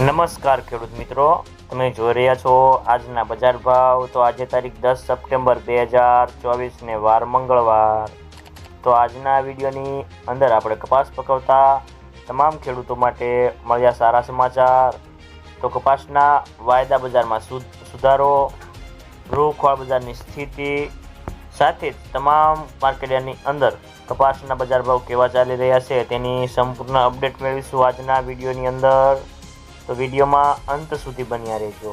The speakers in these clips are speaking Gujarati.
નમસ્કાર ખેડૂત મિત્રો, તમે જોઈ રહ્યા છો આજના બજાર ભાવ. તો આજે તારીખ દસ સપ્ટેમ્બર બે હજાર ચોવીસને વાર મંગળવાર. તો આજના વિડીયોની અંદર આપણે કપાસ પકવતા તમામ ખેડૂતો માટે મળ્યા સારા સમાચાર. તો કપાસના વાયદા બજારમાં સુધારો, રૂ બજારની સ્થિતિ, સાથે જ તમામ માર્કેટની અંદર કપાસના બજાર ભાવ કેવા ચાલી રહ્યા છે તેની સંપૂર્ણ અપડેટ મેળવીશું આજના વિડીયોની અંદર. તો વિડીયોમાં અંત સુધી બન્યા રહેજો.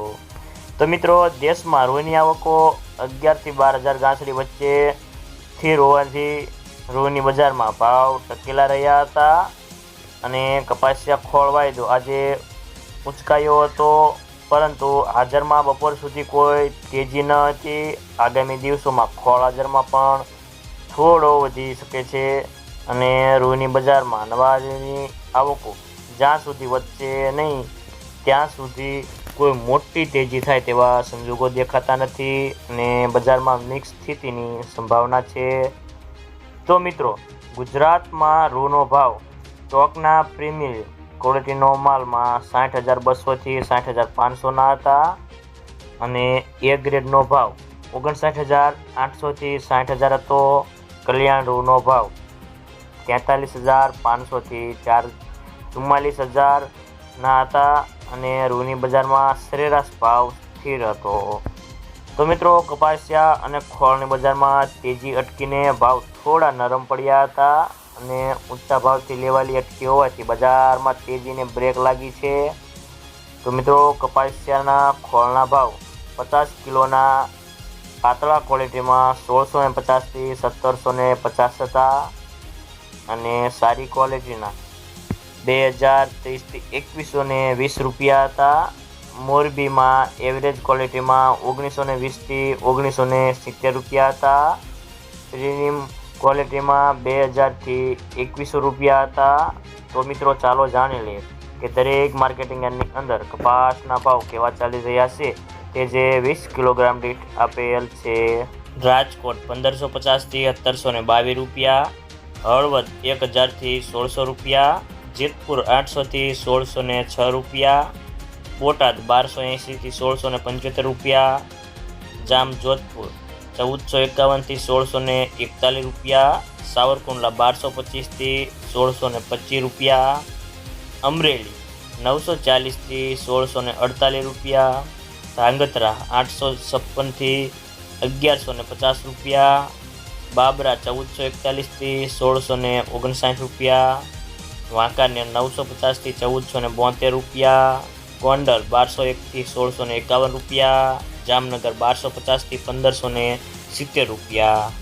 તો મિત્રો, દેશમાં રૂની આવકો અગિયારથી બાર હજાર ગાંસડી વચ્ચે સ્થિર હોવાથી રૂની બજારમાં ભાવ ટકેલા રહ્યા હતા અને કપાસિયા ખોળ વાયદો આજે ઉંચકાયો હતો, પરંતુ હાજરમાં બપોર સુધી કોઈ તેજી ન હતી. આગામી દિવસોમાં ખોળ હાજરમાં પણ થોડો વધી શકે છે અને રૂની બજારમાં નવાજની આવકો જ્યાં સુધી વધશે નહીં ત્યાં સુધી કોઈ મોટી તેજી થાય તેવા સંજોગો દેખાતા નથી અને બજારમાં મિક્સ સ્થિતિની સંભાવના છે. તો મિત્રો, ગુજરાતમાં રૂનો ભાવ સ્ટોકના પ્રીમિયમ ક્વોલિટીનો માલમાં સાઠ હજાર બસોથી સાઠ હજાર પાંચસોના હતા અને એ ગ્રેડનો ભાવ ઓગણસાઠ હજાર આઠસોથી સાઠ હજાર હતો. કલ્યાણ રૂનો ભાવ તેતાલીસ હજાર પાંચસોથી ચાર ચુમ્માલીસ હજારના હતા. અને રૂની બજારમાં સરેરાશ ભાવ સ્થિર હતો તો મિત્રો, કપાસિયા અને ખોળની બજારમાં તેજી અટકીને ભાવ થોડા નરમ પડ્યા હતા અને ઊંચા ભાવથી લેવાલી અટકી હોવાથી બજારમાં તેજીને બ્રેક લાગી છે. તો મિત્રો, કપાસિયાના ખોળના ભાવ પચાસ કિલોના પાતળા ક્વોલિટીમાં સોળસો ને પચાસથી સત્તરસો ને પચાસ હતા અને સારી ક્વોલિટીના બે હજાર ત્રીસથી એકવીસો ને વીસ રૂપિયા હતા. મોરબીમાં એવરેજ ક્વોલિટીમાં ઓગણીસો ને વીસથી ઓગણીસો ને સિત્તેર રૂપિયા હતા. પ્રીમિયમ ક્વોલિટીમાં બે હજારથી એકવીસો રૂપિયા હતા. તો મિત્રો, ચાલો જાણી લઈએ કે દરેક માર્કેટિંગ યાર્ડની અંદર કપાસના ભાવ કેવા ચાલી રહ્યા છે તે જે વીસ કિલોગ્રામ દીઠ આપેલ છે. રાજકોટ પંદરસો પચાસથી સત્તરસો ને બાવીસ રૂપિયા. હળવદ એક હજારથી સોળસો રૂપિયા. જેતપુર આઠસોથી સોળસો ને છ રૂપિયા, બોટાદ બારસો એંશીથી સોળસો ને પંચોતેર રૂપિયા, જામ જોધપુર ચૌદસો એકાવનથી સોળસો ને એકતાલીસ રૂપિયા, સાવરકુંડલા બારસો પચીસથી સોળસો ને પચીસ રૂપિયા, અમરેલી નવસો ચાલીસથી સોળસો ને અડતાલીસ રૂપિયા, ધાંગધ્રા આઠસો છપ્પનથી અગિયારસો ને પચાસ રૂપિયા, બાબરા ચૌદસો એકતાલીસથી સોળસો ને ઓગણસાઠ રૂપિયા વાંકાનેર નવસો પચાસથી ચૌદસો ને બોતેર રૂપિયા, ગોંડલ બારસો એકથી સોળસો ને એકાવન રૂપિયા, જામનગર બારસો પચાસથી પંદરસો ને સિત્તેર રૂપિયા.